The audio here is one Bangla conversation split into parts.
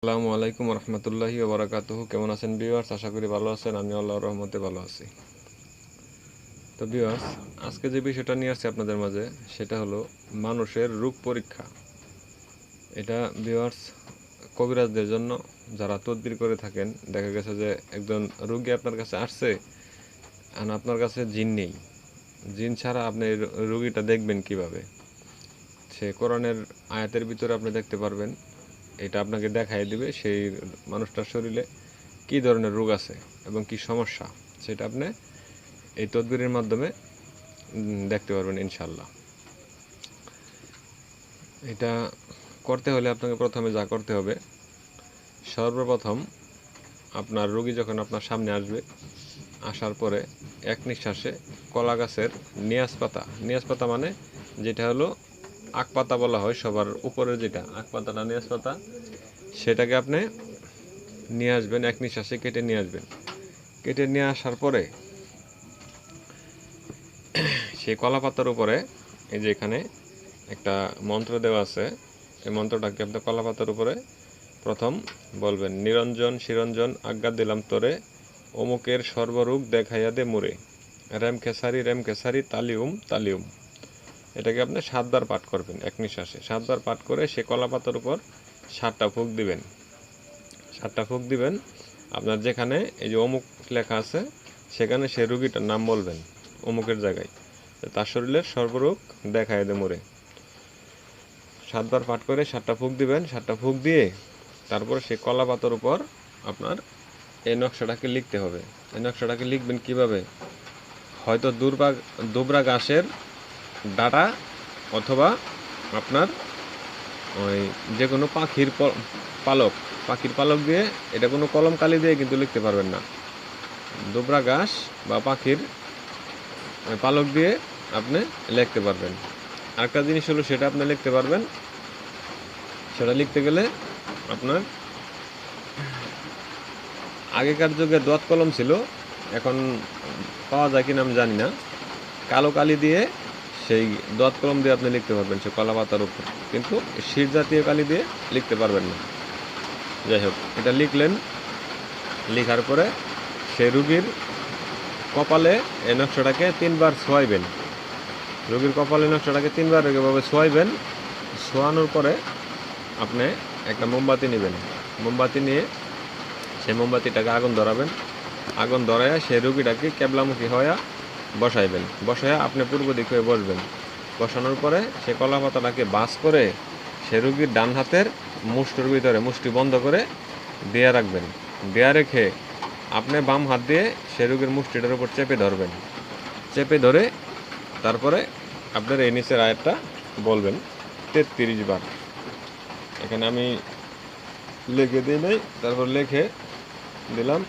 আসসালামু আলাইকুম রহমতুল্লাহি ওবরাকাতুহু কেমন আছেন ভিউয়ার্স আশা করি ভালো আছেন, আমি আল্লাহর রহমতে ভালো আছি। তো ভিউয়ার্স আজকে যে বিষয়টা নিয়ে আসছি আপনাদের মাঝে, সেটা হলো মানুষের রোগ পরীক্ষা। এটা ভিউয়ার্স কবিরাজদের জন্য যারা তদবির করে থাকেন, দেখা গেছে যে একজন রোগী আপনার কাছে আসছে, আর আপনার কাছে জিন নেই। জিন ছাড়া আপনি রোগীটা দেখবেন কীভাবে? সে কোরআনের আয়াতের ভিতরে আপনি দেখতে পারবেন এটা আপনাকে দেখাই দিবে সেই মানুষটার শরীরে কি ধরনের রোগ আছে এবং কি সমস্যা, সেটা আপনি এই তদবিরের মাধ্যমে দেখতে পারবেন ইনশাল্লাহ এটা করতে হলে আপনাকে প্রথমে যা করতে হবে, সর্বপ্রথম আপনার রোগী যখন আপনার সামনে আসবে, আসার পরে এক নিঃশ্বাসে কলা গাছের নিয়াজ পাতা নিয়াজ পাতা মানে যেটা হলো পাতা বলা হয় সবার উপরে যেটা আখ পাতাটা নিয়াজ পাতা সেটাকে আপনি নিয়ে আসবেন, এক নিঃশ্বাসে কেটে নিয়ে আসবেন। কেটে নিয়ে আসার পরে সেই কলা পাতার উপরে এই যে এখানে একটা মন্ত্র দেওয়া আছে, এই মন্ত্রটাকে আপনি কলা পাতার উপরে প্রথম বলবেন, নিরঞ্জন, শিরঞ্জন, আজ্ঞা দিলাম তোরে, অমুকের সর্বরূপ দেখাইয়া দে মোরে। র্যাম খেসারি র্যাম খেসারি তালিউম তালিউম। এটাকে আপনি সাতবার পাঠ করবেন, এক নিঃশ্বাসে। সাতবার পাঠ করে সে কলা পাতার উপর সাতটা ফুক দিবেন। সাতটা ফুক দিবেন। আপনার যেখানে এই যে অমুক লেখা আছে, সেখানে সে রুগীটার নাম বলবেন, অমুকের জায়গায়। তার শরীরের সর্বরোগ দেখায় দে মোরে সাতবার পাঠ করে সাতটা ফুক দিবেন। সাতটা ফুক দিয়ে তারপর সেই কলা পাতার উপর আপনার এই নকশাটাকে লিখতে হবে। এই নকশাটাকে লিখবেন কীভাবে? হয়তো দুর্বা দুবরা ঘাসের ডাটা অথবা আপনার ওই যে কোনো পাখির পালক পাখির পালক দিয়ে এটা কোনো কলম কালি দিয়ে কিন্তু লিখতে পারবেন না। দুবরা ঘাস বা পাখির পালক দিয়ে আপনি লিখতে পারবেন। আরেকটা জিনিস হলো সেটা আপনি লিখতে পারবেন। সেটা লিখতে গেলে আপনার আগেকার যুগে দোয়াত কলম ছিল, এখন পাওয়া যায় কিনা আমি জানি না। কালো কালি দিয়ে সেই দোয়াত কলম দিয়ে আপনি লিখতে পারবেন সে কলা পাতার উপর। কিন্তু শীত জাতীয় কালি দিয়ে লিখতে পারবেন না। যাই হোক, এটা লিখলেন, লেখার পরে সেই রুগীর কপালে এই নকশাটাকে তিনবার ছোয়াইবেন রোগীর কপালে নকশাটাকে তিনবার এভাবে ছোয়াইবেন ছোয়ানোর পরে আপনি একটা মোমবাতি নেবেন। মোমবাতি নিয়ে সেই মোমবাতিটাকে আগুন ধরাবেন। আগুন ধরাইয়া সেই রুগীটাকে কেবলামুখী হইয়া বসাইবেন। বসায় আপনি পূর্ব দিক হয়ে বসবেন। বসানোর পরে সে কলা পাতাটাকে বাস করে সে রুগীর ডান হাতের মুষ্টির ভিতরে, মুষ্টি বন্ধ করে দেয়া রাখবেন। দেয়া রেখে আপনি বাম হাত দিয়ে সে রুগীর মুষ্টিটার উপর চেপে ধরবেন। চেপে ধরে তারপরে আপনার এই নিচের আয়াতটা বলবেন, তেত্রিশ বার। এখানে আমি লিখে দিই নাই, তারপর লিখে দিলাম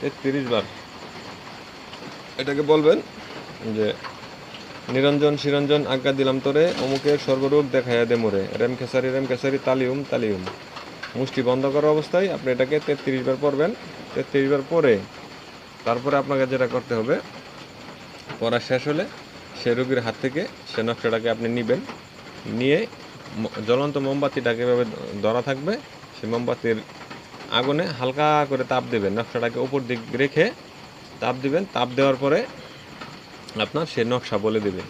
তেত্রিশ বার। এটাকে বলবেন যে, নিরঞ্জন, শিরঞ্জন আজ্ঞা দিলাম তোরে, অমুকের সর্বরূপ দেখাইয়া দে মোরে। রেম খেসারি রেম খেসারি, তালিউম তালিউম। মুষ্টি বন্ধ করা অবস্থায় আপনি এটাকে তেত্রিশ বার পড়বেন। তেত্রিশ বার পরে তারপরে আপনাকে যেটা করতে হবে, পড়া শেষ হলে সে রোগীর হাত থেকে সে নকশাটাকে আপনি নেবেন। নিয়ে জ্বলন্ত মোমবাতিটাকে এভাবে ধরা থাকবে। সেই মোমবাতির আগুনে হালকা করে তাপ দেবেন। নকশাটাকে উপর দিক রেখে তাপ দিবেন, তাপ দেওয়ার পরে আপনার সে নকশা বলে দিবে।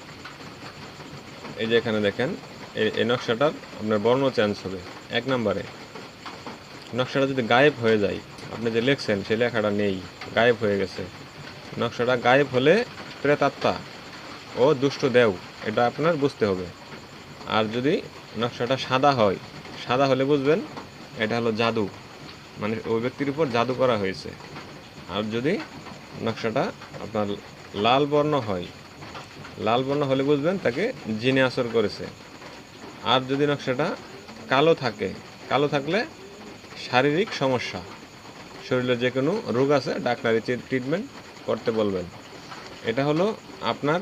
এই যে এখানে দেখেন, এই নকশাটার আপনার বর্ণ চেঞ্জ হবে এক নম্বরে। নকশাটা যদি গায়েব হয়ে যায়, আপনি যে লেখছেন সেই লেখাটা নেই, গায়েব হয়ে গেছে। নকশাটা গায়েব হলে প্রেতাত্মা ও দুষ্ট দেও, এটা আপনার বুঝতে হবে। আর যদি নকশাটা সাদা হয়, সাদা হলে বুঝবেন এটা হলো জাদু মানে ওই ব্যক্তির উপর জাদু করা হয়েছে। আর যদি নকশাটা আপনার লাল বর্ণ হয়। লাল বর্ণ হলে বুঝবেন তাকে জিনে আসর করেছে। আর যদি নকশাটা কালো থাকে, কালো থাকলে শারীরিক সমস্যা। শরীরে যে কোনো রোগ আছে, ডাক্তারি ট্রিটমেন্ট করতে বলবেন। এটা হলো আপনার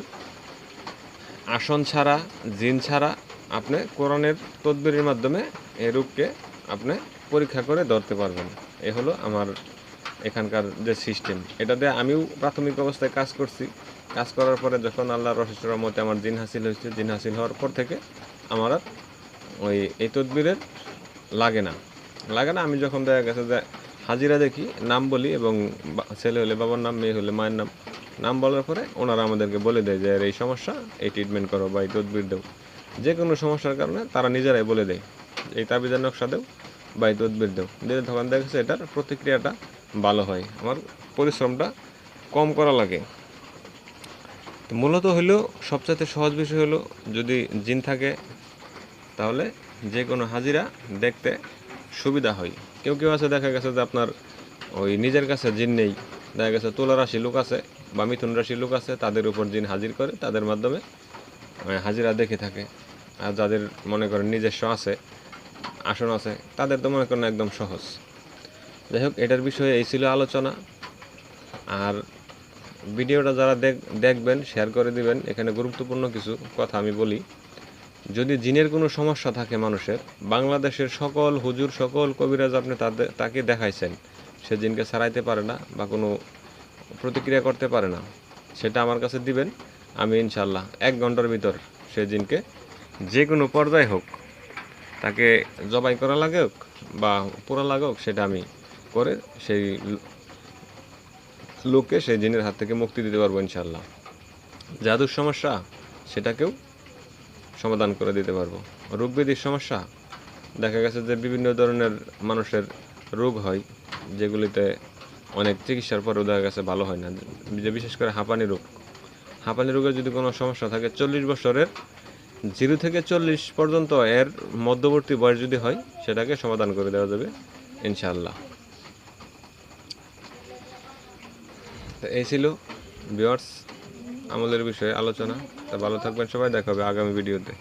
আসন ছাড়া, জিন ছাড়া আপনি কোরআনের তদবিরের মাধ্যমে এই রোগকে আপনি পরীক্ষা করে ধরতে পারবেন। এ হলো আমার এখানকার যে সিস্টেম, এটা দিয়ে আমিও প্রাথমিক অবস্থায় কাজ করছি। কাজ করার পরে যখন আল্লাহর রহস্যের মতে আমার জিন হাসিল হয়েছে, জিন হাসিল হওয়ার পর থেকে আমার ওই এই তদবিরের লাগে না। লাগে না, আমি যখন দেখা গেছে যে হাজিরা দেখি, নাম বলি এবং ছেলে হলে বাবার নাম, মেয়ে হলে মায়ের নাম নাম বলার পরে ওনারা আমাদেরকে বলে দেয় যে এই সমস্যা, এই ট্রিটমেন্ট করো বা এই তদবির দেও। যে কোনো সমস্যার কারণে তারা নিজেরাই বলে দেয়, এই তাবিজের নকশা দেও বা এই তদবির দেও। দিলে তখন দেখা গেছে এটার প্রতিক্রিয়াটা ভালো হয়। আমার পরিশ্রমটা কম করা লাগে। তো মূলত হইল, সবচাইতে সহজ বিষয় হলো যদি জিন থাকে, তাহলে যে কোনো হাজিরা দেখতে সুবিধা হয়। কেউ কেউ আছে, দেখা গেছে যে আপনার ওই নিজের কাছে জিন নেই। দেখা গেছে তুলা রাশি লোক আছে বা মিথুন রাশি লোক আছে, তাদের উপর জিন হাজির করে, তাদের মাধ্যমে হাজিরা দেখে থাকে। আর যাদের মনে করেন নিজস্ব আছে, আসন আছে, তাদের তো মনে করেন একদম সহজ। যাই হোক এটার বিষয়ে এই ছিল আলোচনা। আর ভিডিওটা যারা দেখ- দেখবেন শেয়ার করে দিবেন, এখানে গুরুত্বপূর্ণ কিছু কথা আমি বলি। যদি জিনের কোনো সমস্যা থাকে মানুষের, বাংলাদেশের সকল হুজুর, সকল কবিরাজ আপনি তাদের তাকে দেখাইছেন, সে জিনকে ছাড়াইতে পারে না বা কোনো প্রতিক্রিয়া করতে পারে না, সেটা আমার কাছে দিবেন, আমি ইনশাল্লাহ এক ঘণ্টার ভিতর সে জিনকে যে কোনো পর্যায়ে হোক, তাকে জবাই করা লাগে হোক বা পোড়া লাগে হোক সেটা আমি করে সেই লোককে সেই জিনের হাত থেকে মুক্তি দিতে পারব ইনশাল্লাহ জাদুর সমস্যা, সেটাকেও সমাধান করে দিতে পারব। রোগ ব্যাধির সমস্যা, দেখা গেছে যে বিভিন্ন ধরনের মানুষের রোগ হয়, যেগুলিতে অনেক চিকিৎসার পরেও দেখা গেছে ভালো হয় না। যে বিশেষ করে হাঁপানি রোগ। হাঁপানি রোগের যদি কোনো সমস্যা থাকে, চল্লিশ বছরের, জিরো থেকে চল্লিশ পর্যন্ত এর মধ্যবর্তী বয়স যদি হয়, সেটাকে সমাধান করে দেওয়া যাবে ইনশাআল্লাহ। এই ছিল বিয়ার্স আমলের বিষয়ে আলোচনা। তা ভালো থাকবেন সবাই দেখা হবে আগামী ভিডিওতে।